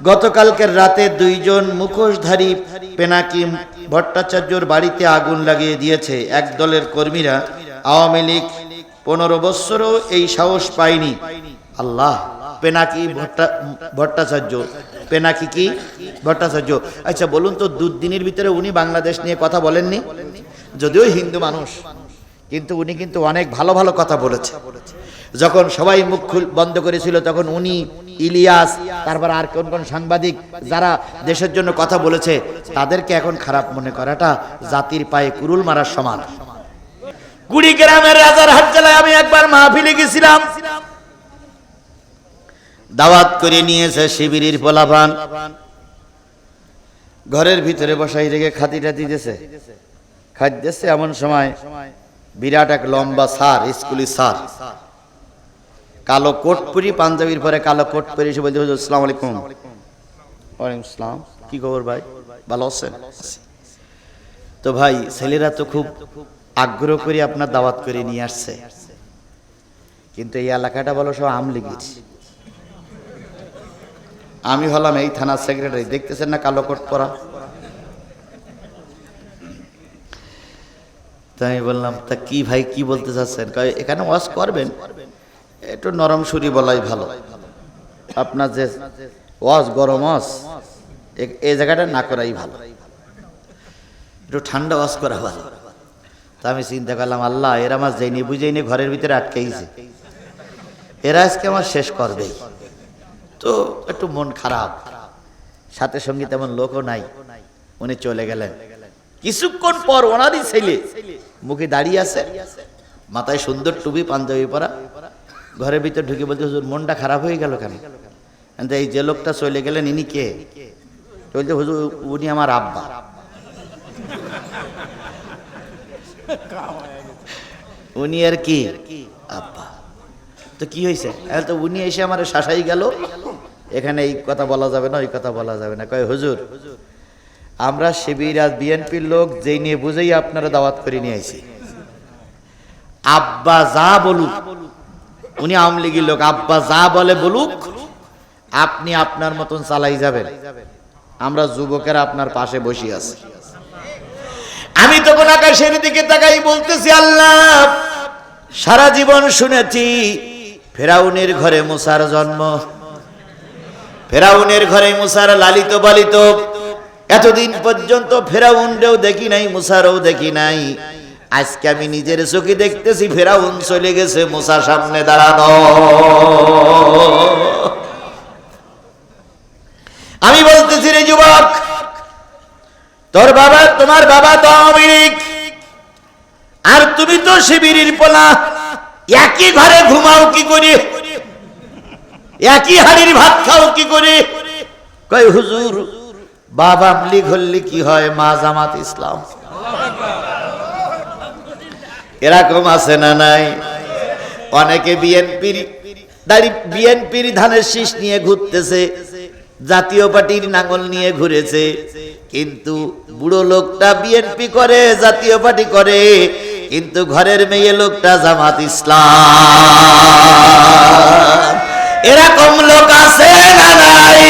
গতকালকের রাতে দুইজন মুখোশধারী পেনাকি ভট্টাচার্যর বাড়িতে আগুন লাগিয়ে দিয়েছে। এক দলের কর্মীরা আওয়ামী লীগ পনেরো বৎসরও এই সাহস পায়নি। আল্লাহ, পেনাকি ভট্টা, ভট্টাচার্য, পেনাকি কি? ভট্টাচার্য। আচ্ছা বলুন তো, দুদিনের ভিতরে উনি বাংলাদেশ নিয়ে কথা বলেননি? যদিও হিন্দু মানুষ, কিন্তু উনি কিন্তু অনেক ভালো ভালো কথা বলেছে। যখন সবাই মুখ বন্ধ করেছিল, তখন উনি ইলিয়াস, তারপর আর কোন কোন সাংবাদিক যারা দেশের জন্য কথা বলেছে, তাদেরকে এখন খারাপ মনে করাটা জাতির পায়ে কুরুল মারার সমান। কুড়িগ্রামের রাজার হাট জেলায় আমি একবার মাহফিলে গেছিলাম। দাওয়াত করে নিয়েছে শিবিরের পোলাপান। ঘরের ভিতরে বসাই রেখে খাতিটা দিতেছে। খাদ্যেছে এমন সময় বিরাট এক লম্বা সার স্কুলি সার। কালো কোট পরি পাঞ্জাবির পরে কালো কোট পরে এসে বলতে হুজুর, আসসালামু আলাইকুম। ওয়ালাইকুম আসসালাম কি খবর ভাই? ভালো আছেন? তো ভাই, ছেলেরা তো খুব আগ্রহ করে আপনার দাওয়াত করে নিয়ে আসছে। কিন্তু এই এলাকাটা বলো সব আমলিগির আমি হলাম এই থানার সেক্রেটারি। দেখতেছেন না কালো কোট পরা? তাই বললাম, তা কি ভাই, কি বলতে চাচ্ছেন? এখানে ওয়াশ করবেন। একটু নরম সুরি বলাই ভালো। আপনার যে ওয়াজ গরম ওয়াজ এই জায়গাটা না করাই ভালো। একটু ঠান্ডা ওয়াজ করা ভালো। তা আমি চিন্তা করলাম, আল্লাহ, এরা আমার যাইনি বুঝাইনি ঘরের ভিতরে আটকেইছে। এরা আজকে আমার শেষ করবেই তো একটু মন খারাপ। সাথে সঙ্গে তেমন লোকও নাই। উনি চলে গেলেন। কিছুক্ষণ পর ওনারই ছেলে মুখে দাঁড়িয়ে আছে, মাথায় সুন্দর টুপি, পাঞ্জাবি পরা। ঘরের ভিতর ঢুকে বলতে হুজুর, মনটা খারাপ হয়ে গেল কেন? এই যে লোকটা চলে গেলেন, ইনি কে? বলতে হুজুর, উনি আমার আব্বা। উনি আর কি? আব্বা। তো কি হয়েছে তো উনি এসে আমার শাসাই গেল। এখানে এই কথা বলা যাবে না, ওই কথা বলা যাবে না। কয়, হুজুর, আমরা শিবির আর বিএনপির লোক যেই নিয়ে বুঝেই আপনারা দাওয়াত করে নিয়ে আইছি। আব্বা যা বলুক উনি আওয়ামী লীগের লোক। আব্বা যা বলে বলুক, আপনি আপনার মতন চালাই যাবেন। আমরা যুবকেরা আপনার পাশে বসে আছি। আমি তখন আকাশের দিকে তাকাই বলতেছি, আল্লাহ, সারা জীবন শুনেছি, ফেরাউনের ঘরে মুসার জন্ম। ফেরাউনের ঘরে মুসার লালিত পালিত এতদিন পর্যন্ত ফেরাউনরেও দেখি নাই, মুসারও দেখি নাই। আজকে আমি নিজের চোখে দেখতেছি, ফেরাউন চলে গেছে মুসা সামনে দাঁড়ানো। আমি বলতেছি রে যুবক, তোর বাবা, তোমার বাবা তো আওয়ামী আর তুমি তো শিবিরের পোলা। একই ঘরে ঘুমাও কি করে? একই হাড়ির ভাত খাও কি করে? কয়, হুজুর, বাবা আমলি ঘললি কি হয়? মা জামাত ইসলাম। এরকম আছে না নাই? অনেকে বিএনপির দাড়ি বিএনপির ধানের শীষ নিয়ে ঘুরতেছে, জাতীয় পার্টির নাঙ্গল নিয়ে ঘুরেছে। কিন্তু বুড়ো লোকটা বিএনপি করে, জাতীয় পার্টি করে, কিন্তু ঘরের মেয়ে লোকটা জামাত ইসলাম। এরকম লোক আছে না নাই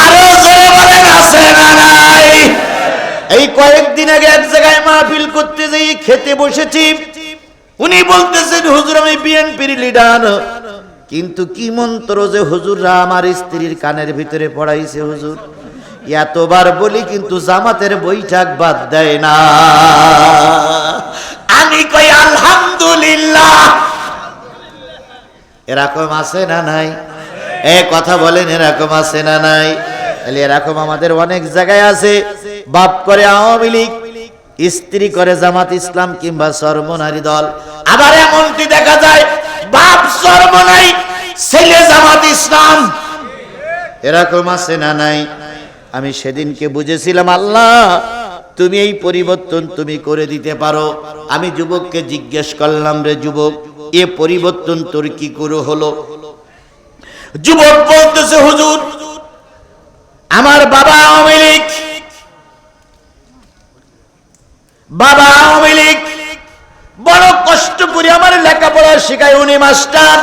আরও জোরে বলেন আছে না নাই এই কয়েকদিন আগে এক জায়গায় মাহফিল করতে যাই খেতে বসেছি। উনি বলতেছেন, হুজুর, আমি বিএনপির লিডার কিন্তু কি মন্ত্র যে হুজুররা আমার স্ত্রীর কানের ভিতরে পড়াইছে, হুজুর? এতবার বলি, কিন্তু জামাতের বৈঠক বাদ দেয় না। আমি কই, আলহামদুলিল্লাহ। এরকম আছে না নাই? এ কথা বলেন, এরকম আছে না নাই? তাহলে এরকম আমাদের অনেক জায়গায় আছে। বাপ করে আওয়ামী লীগ স্ত্রী করে জামাত ইসলাম কিংবা সর্বনারী দল। আবার এমনটি দেখা যায়, বাপ সর্বনাই ছেলে জামাত ইসলাম। এরকম আছে না নাই? আমি সেদিনকে বুঝেছিলাম, আল্লাহ, তুমি এই পরিবর্তন তুমি করে দিতে পারো। আমি যুবককে জিজ্ঞেস করলাম, রে যুবক, এ পরিবর্তন তোর কি করে হলো? যুবক বলতেছে, হুজুর, আমার বাবা আওয়ামী লীগ বাবা আওয়ামী লীগ, বড় কষ্ট করে আমার লেখাপড়া শেখায় উনি মাস্টার।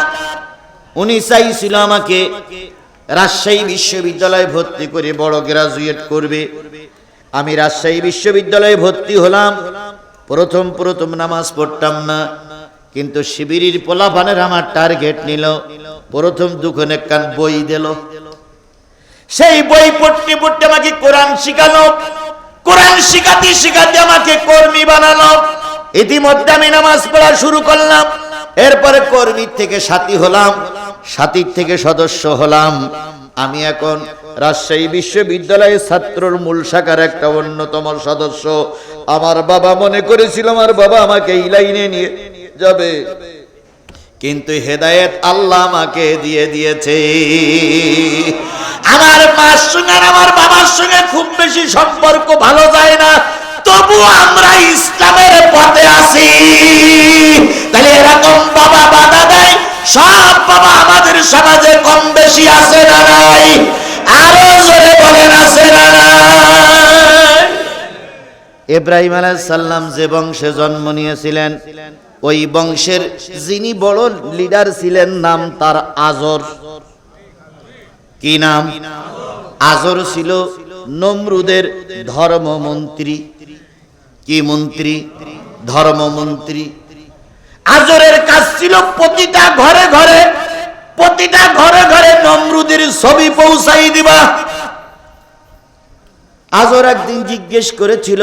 উনি চাইছিল আমাকে রাজশাহী বিশ্ববিদ্যালয়ে ভর্তি করে বড় গ্রাজুয়েট করবে। আমি রাজশাহী বিশ্ববিদ্যালয়ে ভর্তি হলাম। প্রথম প্রথম নামাজ পড়তাম না, কিন্তু শিবিরের পোলাপানের আমার টার্গেট নিল। প্রথম দুখানে কান বই দিল। সেই বই পড়তে পড়তে আমাকে কোরআন শিখালো কোরআন শিখাতে শিখাতে আমাকে কর্মী বানালো। ইতিমধ্যে আমি নামাজ পড়া শুরু করলাম। এরপরে কর্মীর থেকে সাথী হলাম, সাথীর থেকে সদস্য হলাম। আমি এখন রাজশাহী বিশ্ববিদ্যালয়ের ছাত্রর মূল শাখার একটা অন্যতম সদস্য। আমার বাবা মনে করেছিল, আমার বাবা আমাকে এই লাইনে নিয়ে যাবে। কিন্তু হেদায়েত আল্লাহ আমাকে দিয়ে দিয়েছে। আমার মার সঙ্গে আর আমার বাবার সঙ্গে খুব বেশি সম্পর্ক ভালো যায় না। তবু আমরা ইসলামের পথে আছি। তাহলে এরকম বাবা বাধা দেয়, সব বাবা আমাদের সমাজে কম বেশি আছে না নাই? আরও জোরে বলেন, আছে না নাই? ইব্রাহিম সাল্লাম যে বংশে জন্ম নিয়েছিলেন ওই বংশের যিনি বড় লিডার ছিলেন নাম তার আজর। কি নাম? আজর ছিল নমরুদের ধর্মমন্ত্রী। কি মন্ত্রী? ধর্মমন্ত্রী। আজরের কাজ ছিল প্রতিটা ঘরে ঘরে, প্রতিটা ঘরে ঘরে নমরুদের ছবি পৌঁছাই দিবা। আজর একদিন জিজ্ঞেস করেছিল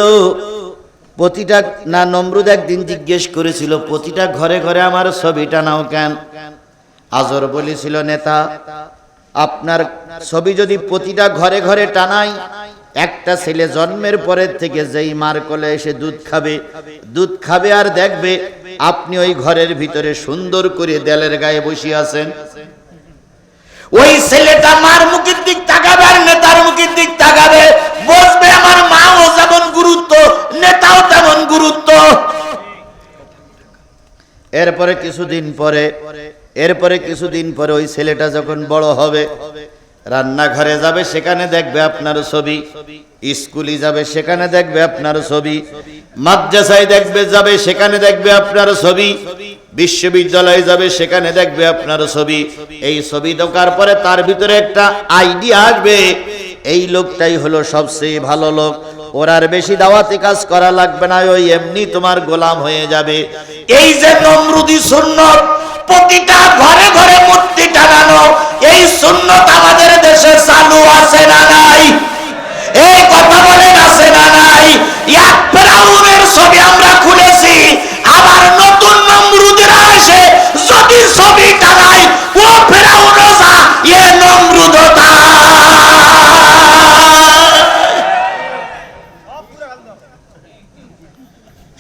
প্রতিটা না নমরুদ একদিন জিজ্ঞেস করেছিল, প্রতিটা ঘরে ঘরে আমার ছবিটা নাও কেন? আজর বলেছিল, নেতা, আপনার ছবি যদি প্রতিটা ঘরে ঘরে টানাই, একটা ছেলে জন্মের পরের থেকে যেই মার কোলে এসে দুধ খাবে দুধ খাবে আর দেখবে আপনি ওই ঘরের ভিতরে সুন্দর করে দেলের গায়ে বসে আছেন। ওই ছেলেটা মার মুখের দিক তাকাবে আর নেতার মুখের দিক এরপরে কিছুদিন পরে, এরপরে কিছুদিন পরে ওই ছেলেটা যখন বড় হবে, রান্নাঘরে যাবে, সেখানে দেখবে আপনার ছবি। স্কুলে যাবে, সেখানে দেখবে আপনার ছবি। মাদ্রাসায় দেখবে, যাবে, সেখানে দেখবে আপনার ছবি। বিশ্ববিদ্যালয়ে যাবে, সেখানে দেখবে আপনার ছবি। এই ছবি দেখার পরে তার ভিতরে একটা আইডিয়া আসবে। এই লোকটাই হলো সবচেয়ে ভালো লোক। ওর আর বেশি দাওয়াতি কাজ করা লাগবে না, ওই এমনি তোমার গোলাম হয়ে যাবে। এই যে নমরুদি সুন্নত, প্রতিটা ঘরে ঘরে মূর্তি টানানো, এই সুন্নত আমাদের দেশে চালু আছে না নাই? এই কথা বলেন, আছে না নাই? এক ফেরাউনের ছবি আমরা খুলেছি, আবার নতুন নমরুদেরা এসে যদি ছবি টানাই ও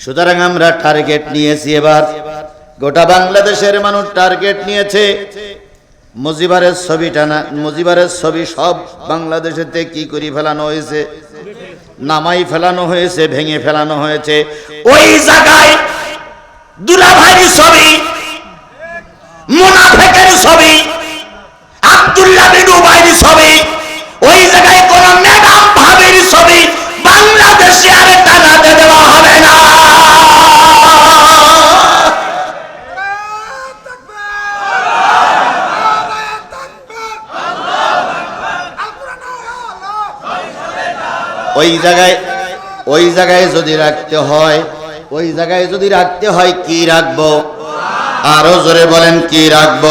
সুতরাং আমরা টার্গেট নিয়েছি এবার। গোটা বাংলাদেশের মানুষ টার্গেট নিয়েছে। মুজিবারের ছবি টানা মুজিবারের ছবি সব বাংলাদেশেতে কি করে ফেলানো হয়েছে? নামাই ফেলানো হয়েছে, ভেঙে ফেলানো হয়েছে। ওই জায়গায় দুলাভাইয়ের ছবি, মুনাফেকের ছবি, আব্দুল্লাহ বিন ছবি, ওই জায়গায় ওই জায়গায় ওই জায়গায় যদি রাখতে হয়, ওই জায়গায় যদি রাখতে হয়, কি রাখব? আরও জোরে বলেন, কি রাখব?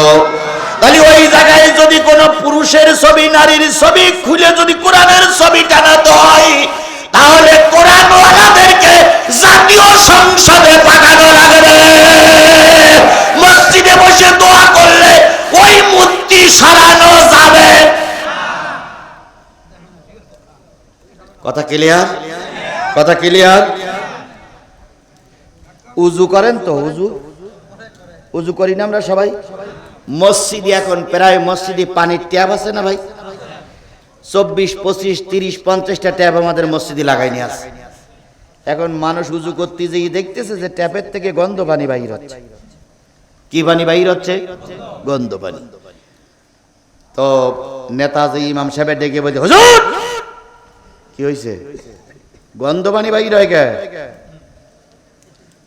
তাহলে ওই জায়গায় যদি কোনো পুরুষের ছবি, নারীর ছবি খুলে যদি কোরআনের ছবি টানাতে হয় ক্লিয়ার কথা ক্লিয়ার উজু করেন তো, উজু? উজু করি না আমরা সবাই? মসজিদে এখন প্রায় মসজিদে পানির ট্যাপ আছে না ভাই? চব্বিশ, পঁচিশ, তিরিশ, পঞ্চাশটা ট্যাপ আমাদের মসজিদে নিয়ে আছে এখন মানুষ উজু করতে যেয়ে দেখতেছে যে ট্যাপের থেকে গন্ধ পানি বাহির হচ্ছে। কি পানি বাহির হচ্ছে? গন্ধ পানি। তো নেতাজি ইমাম সাহেব ডেকে বলছে, হুজুর! কি হয়েছে গন্ধ পানি বাহির হয় কে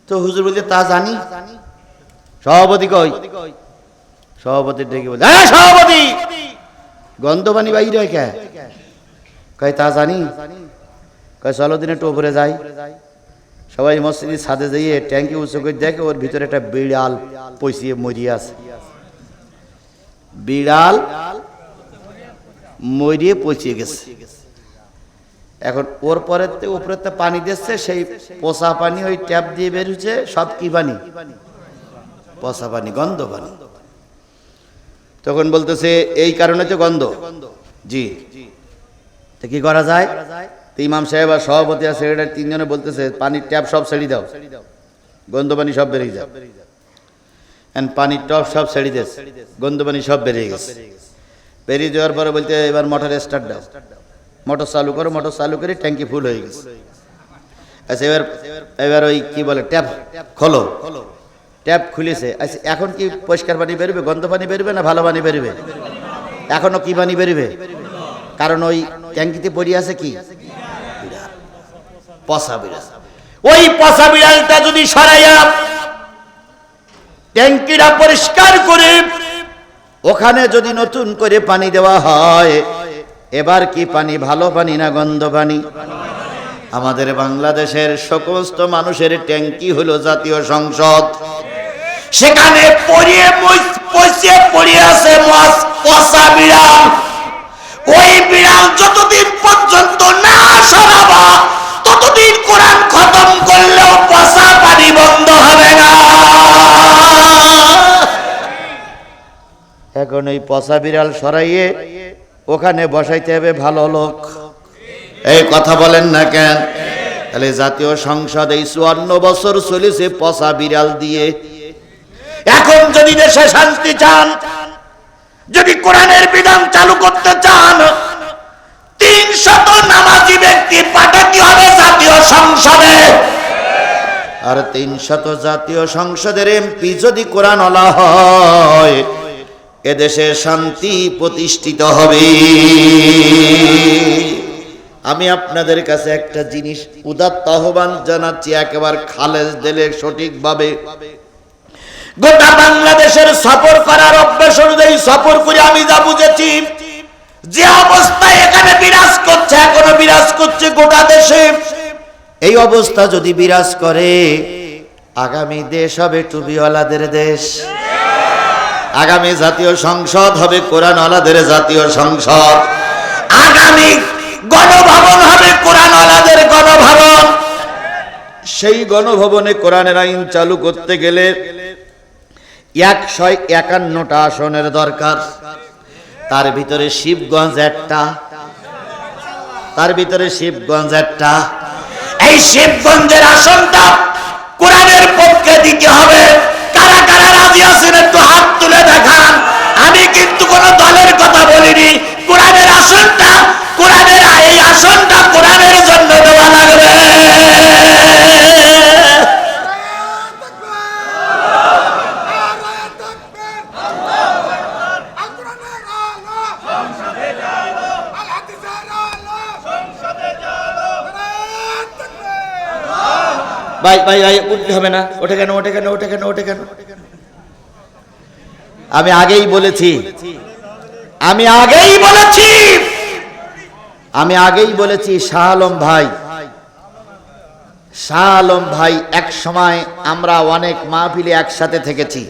তো হুজুর বলছে, তা জানি। সভাপতি কই? সভাপতি ডেকে বলছে হ্যাঁ সভাপতি! গন্ধবানি বাইরে হয় কে কয়, তা জানি। কয়, চলো দিন একটু উপরে যাই। সবাই মসজিদের ছাদে যেয়ে ট্যাঙ্কি উঁচু করে দেখে, ওর ভিতরে একটা বিড়াল পয়সিয়ে মরিয়ে আছে। বিড়াল মরিয়ে পচিয়ে গেছে। এখন ওর পরে উপরে তো পানি দিচ্ছে, সেই পোষা পানি ওই ট্যাপ দিয়ে বেরোচ্ছে সব কি পানি? পচা পানি, গন্ধ পানি। তখন বলতেছে, এই কারণে তো গন্ধ। জি। তো কি করা যায়? তো ইমাম সাহেব আর সভাপতি আর সেক্রেটারি তিনজনে বলতেছে, পানির ট্যাপ সব ছেড়ে দাও। গন্ধ পানি সব বেরিয়ে এন্ড পানির টপ সব ছেড়ে দিয়েছে। গন্ধ পানি সব বেরিয়ে গেছে। বেরিয়ে যাওয়ার পরে বলতে এবার মোটর স্টার্ট দাও। মোটর চালু করো, মোটর চালু করে ট্যাঙ্কি ফুল হয়ে গেছে। আচ্ছা এবার এবার ওই কি বলে, ট্যাপ খোলো। ট্যাপ খুলেছে। আচ্ছা এখন কি পরিষ্কার পানি বেরোবে, গন্ধ পানি বেরোবে না ভালো পানি বেরোবে? এখনও কি পানি বেরোবে? কারণ ওই ট্যাঙ্কিতে পড়ে আছে কি? পচা বিড়াল। ওই পচা বিড়ালটা যদি সরাইয়া ট্যাঙ্কিটা পরিষ্কার করে, ওখানে যদি নতুন করে পানি দেওয়া হয় এবার কি পানি? ভালো পানি না গন্ধ পানি? আমাদের বাংলাদেশের সমস্ত মানুষের ট্যাঙ্কি হলো জাতীয় সংসদ। সেখানে পড়িয়ে পড়িয়ে আছে ওই বিড়াল যতদিন পর্যন্ত না সরাবা, ততদিন কোরআন খতম করলেও পচা পানি বন্ধ হবে না। এখন ওই পচা বিড়াল সরাইয়ে ওখানে বসাইতে হবে ভালো লোক। এই কথা বলেন না কেন? তাহলে জাতীয় সংসদ এই চুয়ান্ন বছর চলেছে পচা বিড়াল দিয়ে। এখন যদি দেশে শান্তি চান, যদি কোরআনের বিধান চালু করতে চান তিন শত নামাজি ব্যক্তি পাঠাতে হবে জাতীয় সংসদে? আর তিনশত জাতীয় সংসদের এমপি যদি কোরআন হয় এদেশে শান্তি প্রতিষ্ঠিত হবে। আমি আপনাদের কাছে একটা জিনিস উদাত্ত আহ্বান জানাচ্ছি, একেবারে খালেজ দিলে সঠিকভাবে। গোটা বাংলাদেশের সফর করার অভ্যাস অনুযায়ী সফর করে আমি যা বুঝেছি, যে অবস্থায় এখানে বিরাজ করছে, এখনও বিরাজ করছে গোটা দেশে। এই অবস্থা যদি বিরাজ করে, আগামী দেশ হবে টুবিওয়ালাদের দেশ। আগামী জাতীয় সংসদ হবে কোরআনওয়ালাদের জাতীয় সংসদ। আগামী গণভবন হবে কোরআনওয়ালাদের গণভবন। সেই গণভবনে কোরআনের আইন চালু করতে গেলে একশো একান্নটা আসনের দরকার। তার ভিতরে শিবগঞ্জ একটা, তার ভিতরে শিবগঞ্জ একটা। এই শিবগঞ্জের আসনটা কোরআনের পক্ষে দিতে হবে। কারা কারা রাজি আছেন একটু হাত তুলে দেখান। আমি কিন্তু কোন দলের কথা বলিনি। কোরআনের আসনটা, কোরআনের এই আসনটা কোরআনের জন্য ভাই ভাই ভাই, উঠতে হবে না। ওঠে কেন ওঠে কেন ওঠে কেন ওঠে কেন? আমি আগেই বলেছি। আমি আগেই বলেছি। আমি আগেই বলেছি শাহ আলম ভাই। শাহ আলম ভাই, এক সময় আমরা অনেক মাহফিলে একসাথে থেকেছি।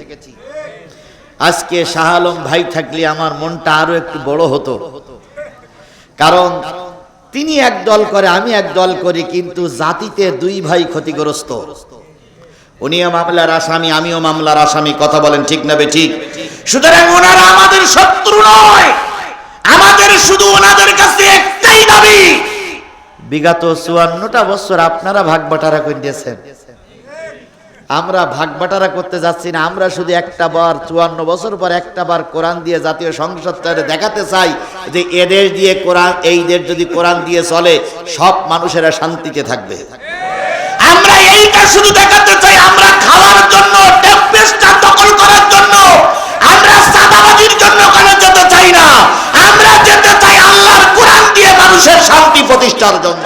আজকে শাহ আলম ভাই থাকলে আমার মনটা আরও একটু বড় হতো। কারণ তিনি এক দল করে, আমি এক দল করি, কিন্তু জাতিতে দুই ভাই ক্ষতিগ্রস্ত। উনিও মামলার আসামি, আমিও মামলার আসামি, কথা বলেন ঠিক না ঠিক? সুতরাং ওনারা আমাদের শত্রু নয়। আমাদের শুধু ওনাদের কাছে একটাই দাবি। বিগত চুয়ান্নটা বছর আপনারা ভাগ বাটারা দিয়েছেন। আমরা ভাগ বাটারা করতে যাচ্ছি না, আমরা শুধু একটা বার, চুয়ান্ন বছর পর একটা বার কোরআন দিয়ে জাতীয় সংসদটারে দেখাতে চাই যে এদের দিয়ে কোরআন এইদের যদি কোরআন দিয়ে চলে, সব মানুষেরা শান্তিতে থাকবে। আমরা এইটা শুধু দেখাতে চাই, আমরা খাওয়ার জন্য দখল করার জন্য, আমরা জন্য যেতে চাই না? আমরা যেতে চাই আল্লাহর কোরআন দিয়ে মানুষের শান্তি প্রতিষ্ঠার জন্য।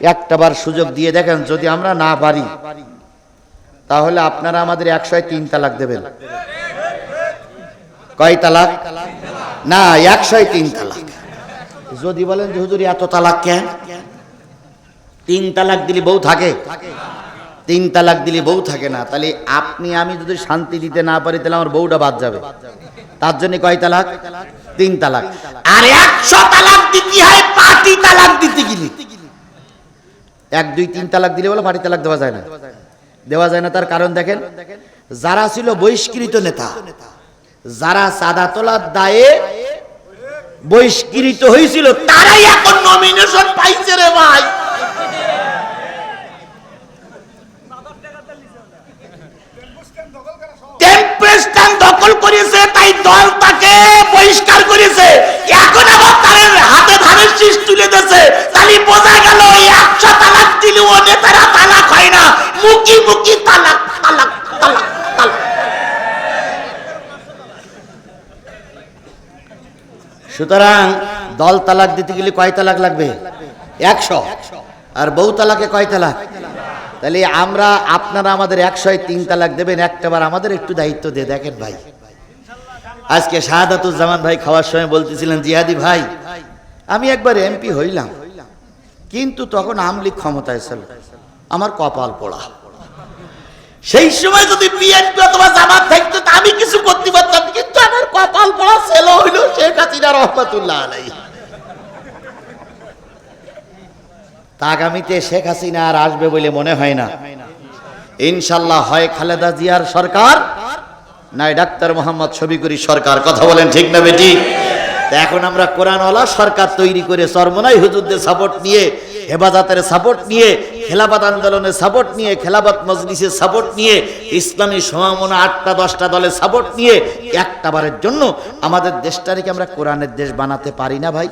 একটাবার সুযোগ দিয়ে দেখেন, যদি আমরা না পারি, তাহলে আপনারা আমাদের একশো তিন তালাক দেবেন। কয় তালাক? না একশোই তিন তালাক। যদি বলেন যে, হুজুর, এত তালাক কেন? তিন তালাক দিলে বউ থাকে। তিন তালাক দিলে বউ থাকে না। তাহলে আপনি, আমি যদি শান্তি দিতে না পারি, তাহলে আমার বউটা বাদ যাবে। তার জন্য কয় তালাক? তিন তালাক। আর একশো তালাক দিতে হয় পার্টি তালাক দিতে গেলে। এক, দুই, তিন তালাক দিলে বলে বাড়ি তালাক দেওয়া যায় না। দেওয়া যায় না, তার কারণ দেখেন, যারা ছিল বহিষ্কৃত নেতা, যারা সাদা তোলার দায়ে বহিষ্কৃত হয়েছিল, তারাই এখন নমিনেশন পাইছে রে ভাই। স্ট্যান্ড দখল করেছে, তাই দল তাকে বহিষ্কার করেছে। এখন আবার তার হাতে ধানের শীষ তুলে দিয়েছে। তাহলে বোঝা গেল ওই একশো তালাক দিলে ও নেতারা তালাক হয় না। মুখি মুখি তালাক তালাক তালাক। সুতরাং দল তালাক দিতে গেলে কয় তালাক লাগবে? একশো। আর বউ তালাকে কয় তালাক? তাহলে আমরা আপনারা আমাদের একশোয় তিন তালাক দেবেন, একটাবার আমাদের একটু দায়িত্ব দিয়ে দেখেন ভাই। আজকে শাহাদাতুজ্জামান ভাই খাওয়ার সময় বলতেছিলেন, জিহাদি ভাই, আমি একবার এমপি হইলাম, কিন্তু তখন আমলিক ক্ষমতায় ছিল, আমার কপাল পোড়া। সেই সময় যদি বিএনপি অথবা জামাত থাকতো আমি কিছু করতে পারতাম, কিন্তু আমার কপাল পড়া ছেলে হইল শেখ হাসিনা রহমতুল্লাহ আলাই তা আগামীতে শেখ হাসিনা আর আসবে বলে মনে হয় না। ইনশাল্লাহ হয় খালেদা জিয়ার সরকার, নাই ডাক্তার মোহাম্মদ শফিকুরি সরকার। কথা বলেন ঠিক না বেটি? এখন আমরা কোরআনওয়ালা সরকার তৈরি করে চরমনাই হুজুরদের সাপোর্ট নিয়ে, হেফাজতের সাপোর্ট নিয়ে, খেলাফত আন্দোলনের সাপোর্ট নিয়ে, খেলাফত মজলিসের সাপোর্ট নিয়ে, ইসলামী সমামনা আটটা, দশটা দলের সাপোর্ট নিয়ে, একটা বারের জন্য আমাদের দেশটাকে আমরা কোরআনের দেশ বানাতে পারি না ভাই।